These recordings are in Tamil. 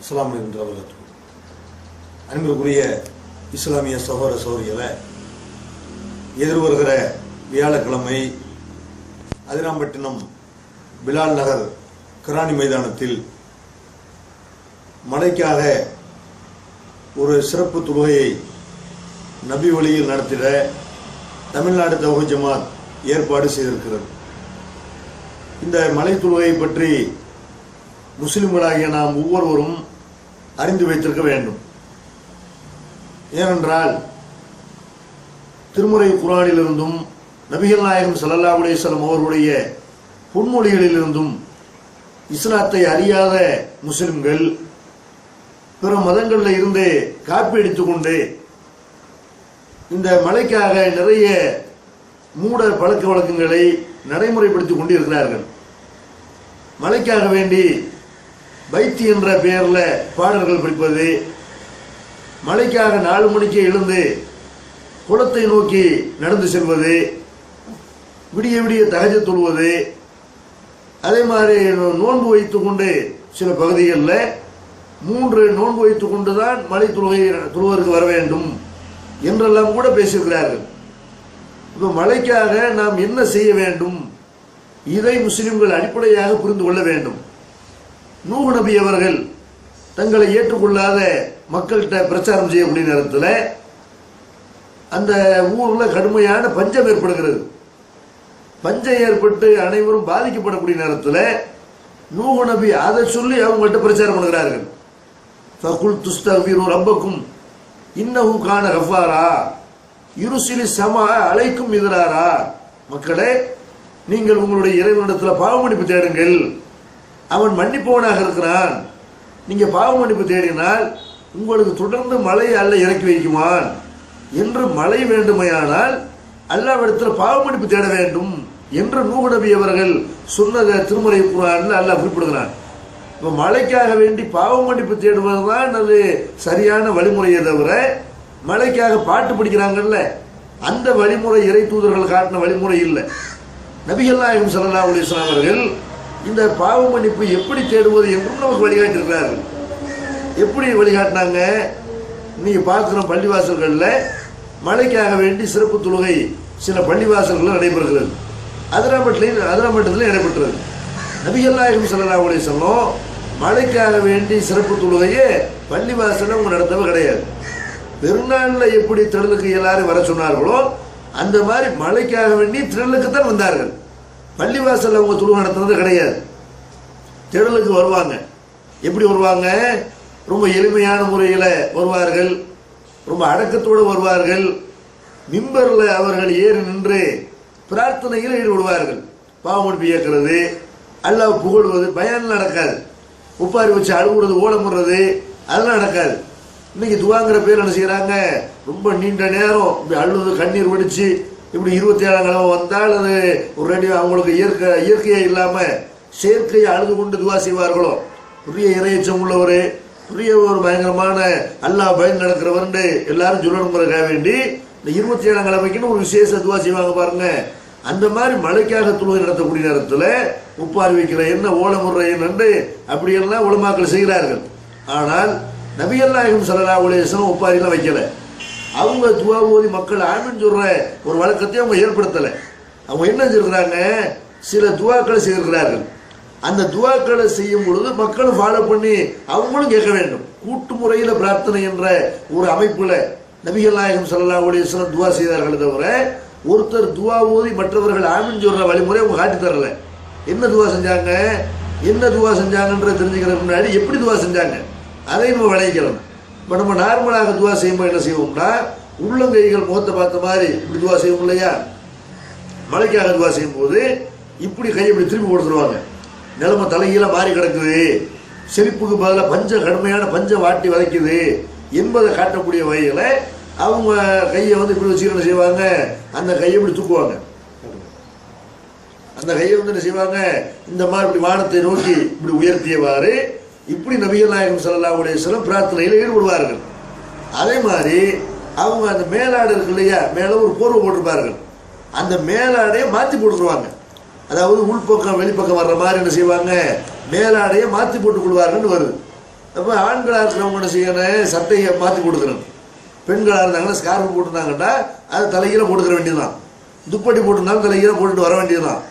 அஸ்லாம் அலைக்கும் வரகத்து அன்பிற்குரிய இஸ்லாமிய சகோதர சகோதரிகளை எதிர்வருகிற வியாழக்கிழமை அதிராம்பட்டினம் பிலால் நகர் கிராணி மைதானத்தில் மழைக்காக ஒரு சிறப்பு தொழுகையை நபி வழியில் நடத்திட தமிழ்நாடு தௌஹ ஜமாத் ஏற்பாடு செய்திருக்கிறது. இந்த மலை தொழுகையை பற்றி முஸ்லிம்களாகிய நாம் ஒவ்வொருவரும் அறிந்து வைத்திருக்க வேண்டும். ஏனென்றால் திருமுறை குரானிலிருந்தும் நபிகள் நாயகம் சல்லல்லா அலைஹி அவர்களுடைய பொன்மொழிகளிலிருந்தும் இஸ்லாத்தை அறியாத முஸ்லிம்கள் பிற மதங்களில் இருந்து காப்பி அடித்துக்கொண்டு இந்த மலைக்காக நிறைய மூட பழக்க வழக்கங்களை நடைமுறைப்படுத்தி கொண்டு இருக்கிறார்கள் மலைக்காக வேண்டி பைத்தி என்ற பெயரில் பாடல்கள் படிப்பது மலைக்காக நாலு மணிக்கு எழுந்து குளத்தை நோக்கி நடந்து செல்வது விடிய விடிய தகஜ தொழுவது அதே மாதிரி நோன்பு வைத்துக்கொண்டு சில பகுதிகளில் மூன்று நோன்பு வைத்து கொண்டு தான் மலை தொழுகை தொழுவதற்கு வர வேண்டும் என்றெல்லாம் கூட பேசியிருக்கிறார்கள். இப்போ மலைக்காக நாம் என்ன செய்ய வேண்டும்? இதை முஸ்லிம்கள் அடிப்படையாக புரிந்து கொள்ள வேண்டும். நூ நபி அவர்கள் தங்களை ஏற்றுக்கொள்ளாத மக்கள்கிட்ட பிரச்சாரம் செய்யக்கூடிய நேரத்தில் அந்த ஊரில் கடுமையான பஞ்சம் ஏற்படுகிறது. பஞ்சம் ஏற்பட்டு அனைவரும் பாதிக்கப்படக்கூடிய நேரத்தில் நூஹ் நபி அதை சொல்லி அவங்கள்ட்ட பிரச்சாரம் பண்ணுகிறார்கள். ஃபகுல் துஸ்தகீரு ரப்பக்கும் இன்னஹு கான கஃபாரா இருசிலி சமா அழைக்கும் எதிராரா மக்களே நீங்கள் உங்களுடைய இறைவனிடத்தில் பாவமடிப்பு தேடுங்கள். அவன் மன்னிப்பவனாக இருக்கிறான். நீங்கள் பாவ மன்னிப்பு தேடினால் உங்களுக்கு தொடர்ந்து மழை அல்ல இறக்கி வைக்குமான். என்று மழை வேண்டுமையானால் அல்லாவிடத்தில் பாவ மன்னிப்பு தேட வேண்டும் என்று நூஹ் நபி அவர்கள் சொன்னதை திருமறை குரான் அல்லாஹ் குறிப்பிடுகிறான். இப்போ மழைக்காக வேண்டி பாவ மன்னிப்பு தேடுவதுதான் அது சரியான வழிமுறையை தவிர மழைக்காக பாட்டு படிக்கிறாங்கல்ல அந்த வழிமுறை இறை தூதர்கள் காட்டின வழிமுறை இல்லை. நபிகள் நாயகம் சல்லா அலைஹி அவர்கள் இந்த பாவ மன்னிப்பு எப்படி தேடுவது என்றும் நமக்கு வழிகாட்டியிருக்கிறார்கள் எப்படி வழிகாட்டினாங்க? நீங்கள் பார்க்குற பள்ளிவாசல்களில் மழைக்காக வேண்டி சிறப்பு தொழுகை சில பள்ளிவாசல்களில் நடைபெறுகிறது. அதிராமட்டிலையும் அதிராமட்டத்திலையும் நடைபெற்றது. நபிகள்நாயகம் நாயகம் சொல்லும் மழைக்காக வேண்டி சிறப்பு தொழுகையே பள்ளிவாசலில் அவங்க நடத்தவே கிடையாது. பெருநாளில் எப்படி திடலுக்கு எல்லாரும் வர சொன்னார்களோ அந்த மாதிரி மழைக்காக வேண்டி திடலுக்கு தான் வந்தார்கள். பள்ளிவாசலில் அவங்க தொழுகை நடத்துனது கிடையாது. திடலுக்கு வருவாங்க. எப்படி வருவாங்க? ரொம்ப எளிமையான முறையில் வருவார்கள். ரொம்ப அடக்கத்தோடு வருவார்கள். மிம்பரில் அவர்கள் ஏறி நின்று பிரார்த்தனையில் ஈடுபடுவார்கள். பாவமனுப்பி இயக்கிறது அல்லாஹ் புகழ்வது பயன் நடக்காது. உப்பாரி வச்சு அழுகுறது ஓலமுடுறது அதெல்லாம் நடக்காது. இன்னைக்கு துவாங்கிற பேர் என்ன செய்கிறாங்க ரொம்ப நீண்ட நேரம் இப்படி அழுது கண்ணீர் வடித்து இப்படி இருபத்தி ஏழாம் கிழமை வந்தால் அது ஒரு அவங்களுக்கு இயற்கை இயற்கையே இல்லாமல் செயற்கையை அழுது கொண்டு துவா செய்வார்களோ? பெரிய இறையச்சம் உள்ளவர் பெரிய ஒரு பயங்கரமான அல்லாஹ் பயன் நடக்கிறவர்னு எல்லாரும் சொல்லணுங்கிறதுக்காக வேண்டி இந்த இருபத்தி ஏழாம் கிழமைக்குன்னு ஒரு விசேஷ துவா செய்வாங்க பாருங்க. அந்த மாதிரி மழைக்காக தொழுகை நடத்தக்கூடிய நேரத்தில் உப்பார் வைக்கிற என்ன ஓலமுறை என்னண்டு அப்படியெல்லாம் உலமாக்கள் செய்கிறார்கள். ஆனால் நபியல்லாயும் நாயகம் ஸல்லல்லாஹு உப்பாரிலாம் வைக்கலை. அவங்க துவா ஓதி மக்கள் ஆமின்னு சொல்கிற ஒரு வழக்கத்தை அவங்க ஏற்படுத்தலை. அவங்க என்ன செய்கிறாங்க சில துவாக்களை செய்கிறார்கள் அந்த துவாக்களை செய்யும் பொழுது மக்களும் ஃபாலோ பண்ணி அவங்களும் கேட்க வேண்டும். கூட்டு முறையில் பிரார்த்தனை என்ற ஒரு அமைப்பில் நபிகள் நாயகம் சல்லா அலைஹி துவா செய்தார்களே தவிர ஒருத்தர் துவா ஓதி மற்றவர்கள் ஆமின்னு சொல்கிற வழிமுறை அவங்க காட்டி தரல. என்ன துவா செஞ்சாங்க? என்ன துவா செஞ்சாங்கன்ற தெரிஞ்சுக்கிற முன்னாடி எப்படி துவா செஞ்சாங்க? அதை நம்ம விளைவிக்கலாம் இப்போ நம்ம நார்மலாக துவா செய்யும்போது என்ன செய்வோம்னா உள்ளங்கைகள் முகத்தை பார்த்த மாதிரி இப்படி துவா செய்வோம் இல்லையா? மலைக்காக துவா செய்யும்போது இப்படி கையை இப்படி திருப்பி கொடுத்துருவாங்க நிலைமை தலைகீழாக மாறி கிடக்குது. செழிப்புக்கு பதிலாக பஞ்சம் கடுமையான பஞ்சம் வாட்டி வதைக்குது என்பதை காட்டக்கூடிய வகையில் அவங்க கையை வந்து இப்படி வச்சு என்ன செய்வாங்க? அந்த கையை இப்படி தூக்குவாங்க. அந்த கையை வந்து என்ன செய்வாங்க? இந்த மாதிரி இப்படி வானத்தை நோக்கி இப்படி உயர்த்தியவாறு இப்படி நபிகள் நாயகம் ஸல்லல்லாஹு சில பிரார்த்தனையில் ஈடுபடுவார்கள். அதே மாதிரி அவங்க அந்த மேலாடு இருக்கு இல்லையா? மேலே ஒரு போர்வை போட்டிருப்பார்கள். அந்த மேலாடையை மாற்றி போட்டுருவாங்க அதாவது உள்பக்கம் வெளிப்பக்கம் வர்ற மாதிரி என்ன செய்வாங்க? மேலாடையை மாற்றி போட்டுக் கொள்வார்கள்னு வருது. அப்போ ஆண்களாக இருக்கிறவங்க என்ன செய்யணும்? சட்டையை மாற்றி கொடுக்கணும் பெண்களாக இருந்தாங்கன்னா ஸ்கார்ஃப் போட்டிருந்தாங்கன்னா அது தலைகீழ போட்டுக்கிற வேண்டியதுதான். துப்பட்டி போட்டிருந்தாலும் தலைகீழ போட்டுட்டு வர வேண்டியதுதான்.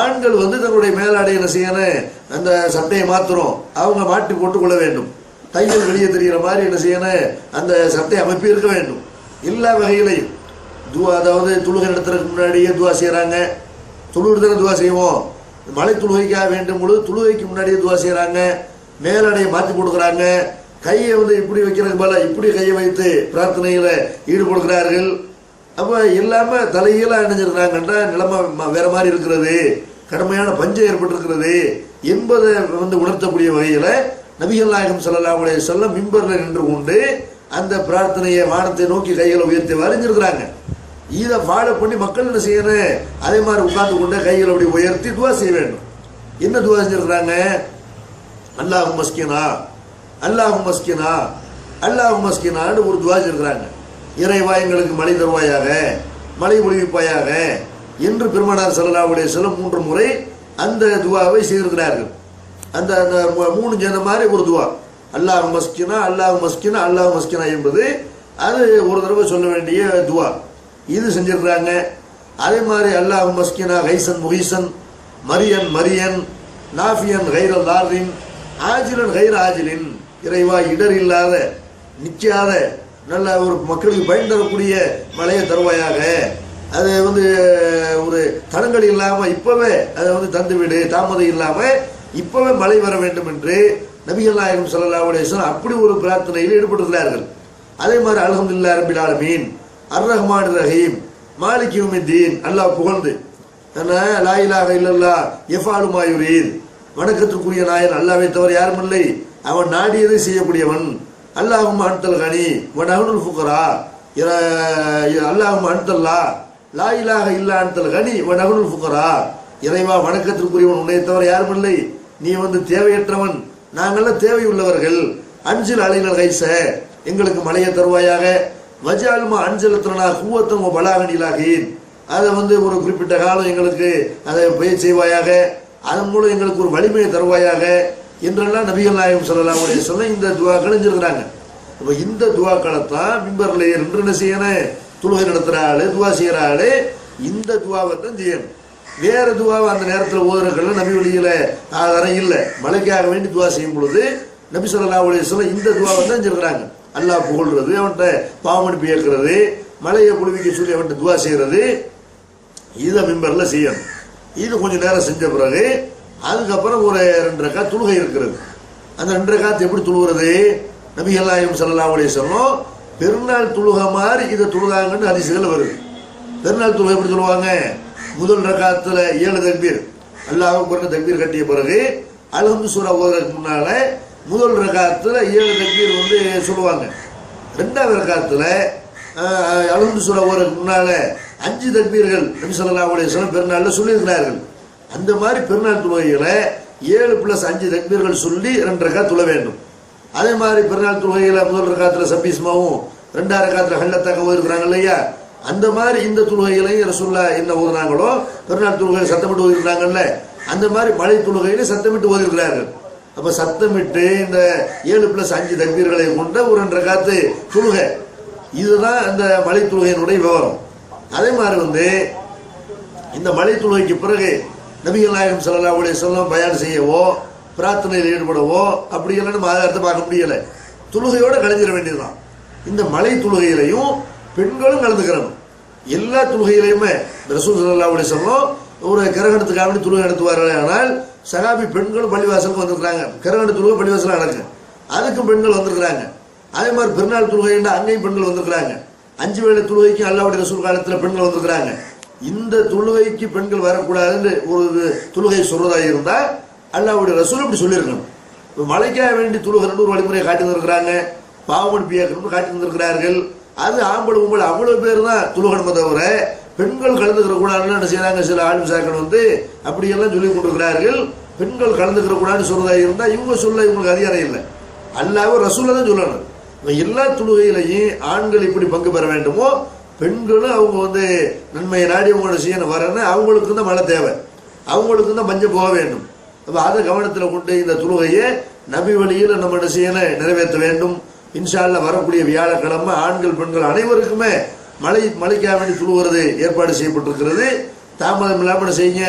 ஆண்கள் வந்து தங்களுடைய மேலாடை என்ன செய்யணும்? அந்த சட்டையை மாற்றுறோம் அவங்க மாட்டி போட்டுக்கொள்ள வேண்டும். தையல் வெளியே தெரிகிற மாதிரி என்ன செய்யணும்? அந்த சட்டை அமைப்பு இருக்க வேண்டும். எல்லா வகையிலையும். துவா அதாவது தொழுகை நடத்துறதுக்கு முன்னாடியே துவா செய்கிறாங்க தொழுகிறதுக்கு துவா செய்வோம். மலை தொழுகைக்காக வேண்டும் பொழுது தொழுகைக்கு முன்னாடியே துவா செய்கிறாங்க மேலடையை மாற்றி கொடுக்குறாங்க கையை வந்து இப்படி வைக்கிறதுக்கு பதிலா இப்படி கையை வைத்து பிரார்த்தனையில் ஈடுபடுகிறார்கள். அப்போ இல்லாமல் தலைகீழாக இணைஞ்சிருக்கிறாங்கன்றா நிலைமை வேறு வேற மாதிரி இருக்கிறது. கடுமையான பஞ்சம் ஏற்பட்டிருக்கிறது என்பதை வந்து உணர்த்தக்கூடிய வகையில் நபிகள் நாயகம் செல்லலாமுடைய அலைஹி மிம்பரில் நின்று கொண்டு அந்த பிரார்த்தனையை வானத்தை நோக்கி கைகளை உயர்த்தி வரைஞ்சிருக்கிறாங்க. இதை ஃபாலோ பண்ணி மக்கள் என்ன செய்யணும்? அதே மாதிரி உட்கார்ந்து கொண்டு கைகளை அப்படி உயர்த்தி துவா செய்ய வேண்டும். என்ன துவா செஞ்சிருக்கிறாங்க? அல்லாஹ் மஸ்கினா அல்லாஹ் மஸ்கினா அல்லாஹ் மஸ்கினான்னு ஒரு துவா செஞ்சிருக்கிறாங்க. இறைவா எங்களுக்கு மழை தருவாயாக மழை பொழிவிப்பாயாக என்று பெருமனார் ஸல்லல்லாஹு சில மூன்று முறை அந்த துவாவை செய்திருக்கிறார்கள். அந்த அந்த மூணு சேர்ந்த மாதிரி ஒரு துவா. அல்லாஹ் மஸ்கினா அல்லாஹ் மஸ்கினா அல்லாஹ் மஸ்கினா என்பது அது ஒரு தடவை சொல்ல வேண்டிய துவா. இது செஞ்சிருக்கிறாங்க. அதே மாதிரி அல்லாஹ் மஸ்கினா ஹைசன் முஹீசன் மரியன் மரியன் நாஃபியன் கைர லாரின் ஆஜிலன் கைர ஆஜிலின் இறைவா இடர் இல்லாத நிற்காத நல்ல ஒரு மக்களுக்கு பயன் தரக்கூடிய மழையை தருவாயாக. அது வந்து ஒரு தடங்கள் இல்லாமல் இப்போவே அதை வந்து தந்துவிடு தாமதம் இல்லாமல் இப்போவே மழை வர வேண்டும் என்று நபிகள் நாயகம் ஸல்லல்லாஹு அப்படி ஒரு பிரார்த்தனையில் ஈடுபட்டுள்ளார்கள் அதே மாதிரி அல்ஹம்துலில்லாஹ் ரபில் ஆலமீன் அர் ரஹ்மான் ரஹீம் மாலிக் யௌமித்தீன் அல்லாஹ் புகழ்ந்து. என்ன லா இலாஹ இல்லல்லாஹ் வணக்கத்துக்குரிய நாயன் அல்லாஹ்வை தவிர யாரும் இல்லை. அவன் நாடியதை செய்யக்கூடியவன். அல்லாஹும் அன்தல் கனி வன் அஹ்னுல் ஃபுகரா. அல்லாஹும் அன்தல்லா லா இலாஹ இல்லா கனி வன் புகரா இறைவா வணக்கத்திற்குரியவன் உன்னை தவிர யாரும் இல்லை நீ வந்து தேவையற்றவன். நாங்கள்லாம் தேவையுள்ளவர்கள் அஞ்சில் அலைநல் கைச. எங்களுக்கு மழையை தருவாயாக. வஜாலுமா அஞ்சலத்தினா கூவத்தம் பலாகனிலாகீன் அதை வந்து ஒரு குறிப்பிட்ட காலம் எங்களுக்கு அதை பெயர் செய்வாயாக. அதன் மூலம் எங்களுக்கு ஒரு வலிமையை தருவாயாக. என்றெல்லாம் நபிகள் நாயகம் சொல்லலாம் சொல்ல இந்த துவா கழிஞ்சிருக்கிறாங்க அப்போ இந்த துவாக்களை தான் மிம்பரில் இருந்து என்ன செய்யணும்? தொழுகை நடத்துகிற ஆளு துவா செய்கிற ஆளு இந்த துவாவை தான் செய்யணும். வேறு துவாவை அந்த நேரத்தில் ஓதுறதுக்குள்ள நபி வழியில் ஆதாரம் இல்லை. மலைக்காக வேண்டி துவா செய்யும் பொழுது நபி சொல்லா உலகம் இந்த துவாவை தான் செல்கிறாங்க அல்லாஹ் புகழ்றது அவன்கிட்ட பாவமனுப்பி கேட்கறது மலையை குழுவிக்க சொல்லி அவன்கிட்ட துவா செய்கிறது இதை மிம்பரில் செய்யணும். இது கொஞ்சம் நேரம் செஞ்ச பிறகு அதுக்கப்புறம் ஒரு ரெண்டு ரக்கா இருக்கிறது. அந்த ரெண்டு ரக்காத்து எப்படி துழுவுறது நபிகள் நாயகம் ஸல்லல்லாஹு அலைஹி பெருநாள் துழுக மாதிரி இதை துழுகாங்கன்னு ஹதீசுகள் வருது. பெருநாள் துழுக எப்படி சொல்லுவாங்க? முதல் ரகத்தில் ஏழு தக்பீர். அல்லாஹும் பிறகு தக்பீர் கட்டிய பிறகு அல்ஹம்து சூரா ஓதுறதுக்கு முன்னால் முதல் ரகத்தில் ஏழு தக்பீர் வந்து சொல்லுவாங்க. ரெண்டாவது ரக்காத்துல அல்ஹம்து சூரா ஓதுறதுக்கு முன்னால் அஞ்சு தக்பீர்கள் நபி ஸல்லல்லாஹு பெருநாளில் சொல்லியிருக்கிறார்கள். அந்த மாதிரி பெருநாள் தொழுகைகளை ஏழு ப்ளஸ் அஞ்சு தக்பீர்கள் சொல்லி ரெண்டு ரகா துள வேண்டும். அதே மாதிரி பிறநாள் தொழுகையில் முதல் ரக்காத்துல சபீஸ்மாவும் ரெண்டாயிரம் ரக்காத்துல ஹல்லத்தாக்க போயிருக்கிறாங்க இல்லையா? அந்த மாதிரி இந்த தொழுகைகளையும் ரசூல்லா என்ன ஓதுனாங்களோ பெருநாள் தொழுகையில் சத்தமிட்டு ஓதிருக்கிறாங்கல்ல அந்த மாதிரி மழை தொழுகையில சத்தமிட்டு ஓதிருக்கிறார்கள். அப்போ சத்தமிட்டு இந்த ஏழு பிளஸ் அஞ்சு தக்பீர்களை கொண்ட ஒரு ரெண்டரை காத்து தொழுகை. இதுதான் அந்த மலை தொழுகையினுடைய விவரம். அதே மாதிரி வந்து இந்த மலை தொழுகைக்கு பிறகு நபிகள் நாயகம் ஸல்லல்லாஹு அலைஹி வஸல்லம் செய்யவோ பிரார்த்தனையில் ஈடுபடவோ அப்படி இல்லைன்னு நம்ம பார்க்க முடியலை. தொழுகையோடு கலைஞ்சிட வேண்டியதுதான். இந்த மலை தொழுகையிலையும் பெண்களும் கலந்துக்கிறாங்க எல்லா தொழுகையிலையுமே ரசூல் ஸல்லல்லாஹு அலைஹி ஒரு கிரகணத்துக்காக வேண்டி தொழுகை நடத்துவார்கள் ஆனால் சகாபி பெண்களும் பள்ளிவாசலுக்கு வந்திருக்கிறாங்க. கிரகண தொழுகை பள்ளிவாசல் நடக்கு. அதுக்கும் பெண்கள் வந்திருக்கிறாங்க. அதே மாதிரி பெருநாள் தொழுகைன்னா அங்கேயும் பெண்கள் வந்திருக்கிறாங்க. அஞ்சு வேலை தொழுகைக்கும் அல்லாவுடைய ரசூல் காலத்தில் பெண்கள் வந்திருக்கிறாங்க. இந்த தொழுகைக்கு பெண்கள் வரக்கூடாதுன்னு ஒரு தொழுகை சொல்றதா இருந்தால் அல்லாவுடைய ரசூல் இப்படி சொல்லியிருக்கணும். இப்போ மலைக்காக வேண்டி தொழுகிறன்னு ஒரு வழிமுறையை காட்டி வந்திருக்கிறாங்க பாவமன் பியாக்கணும்னு காட்டி வந்திருக்கிறார்கள் அது ஆம்பளை உம்பளை அவ்வளோ பேர் தான் தொழுகணுமே தவிர பெண்கள் கலந்துக்கிற கூடாதுன்னு என்ன செய்கிறாங்க சில ஆளும் சாக்கள் வந்து அப்படியெல்லாம் சொல்லி கொண்டிருக்கிறார்கள். பெண்கள் கலந்துக்கிற கூடாதுன்னு சொல்றதா இருந்தால் இவங்க சொல்ல இவங்களுக்கு அதிகாரம் இல்லை. அல்லாவும் ரசூலை தான் சொல்லணும். இப்போ எல்லா தொழுகையிலையும் ஆண்கள் இப்படி பங்கு பெற வேண்டுமோ பெண்களும் அவங்க வந்து நன்மையை நாடி அவங்களோட செய்யணும். வரன்னு அவங்களுக்கு தான் மழை தேவை. அவங்களுக்கு தான் பஞ்சம் போக வேண்டும். அப்போ அதை கவனத்தில் கொண்டு இந்த தொழுகையை நபி வழியில் நம்ம என்ன செய்யணும்? நிறைவேற்ற வேண்டும். இன்ஷால்ல வரக்கூடிய வியாழக்கிழமை ஆண்கள் பெண்கள் அனைவருக்குமே மலை மலைக்காக வேண்டி துழுவுறது ஏற்பாடு செய்யப்பட்டிருக்கிறது. தாமதம் இல்லாமல் செய்யுங்க?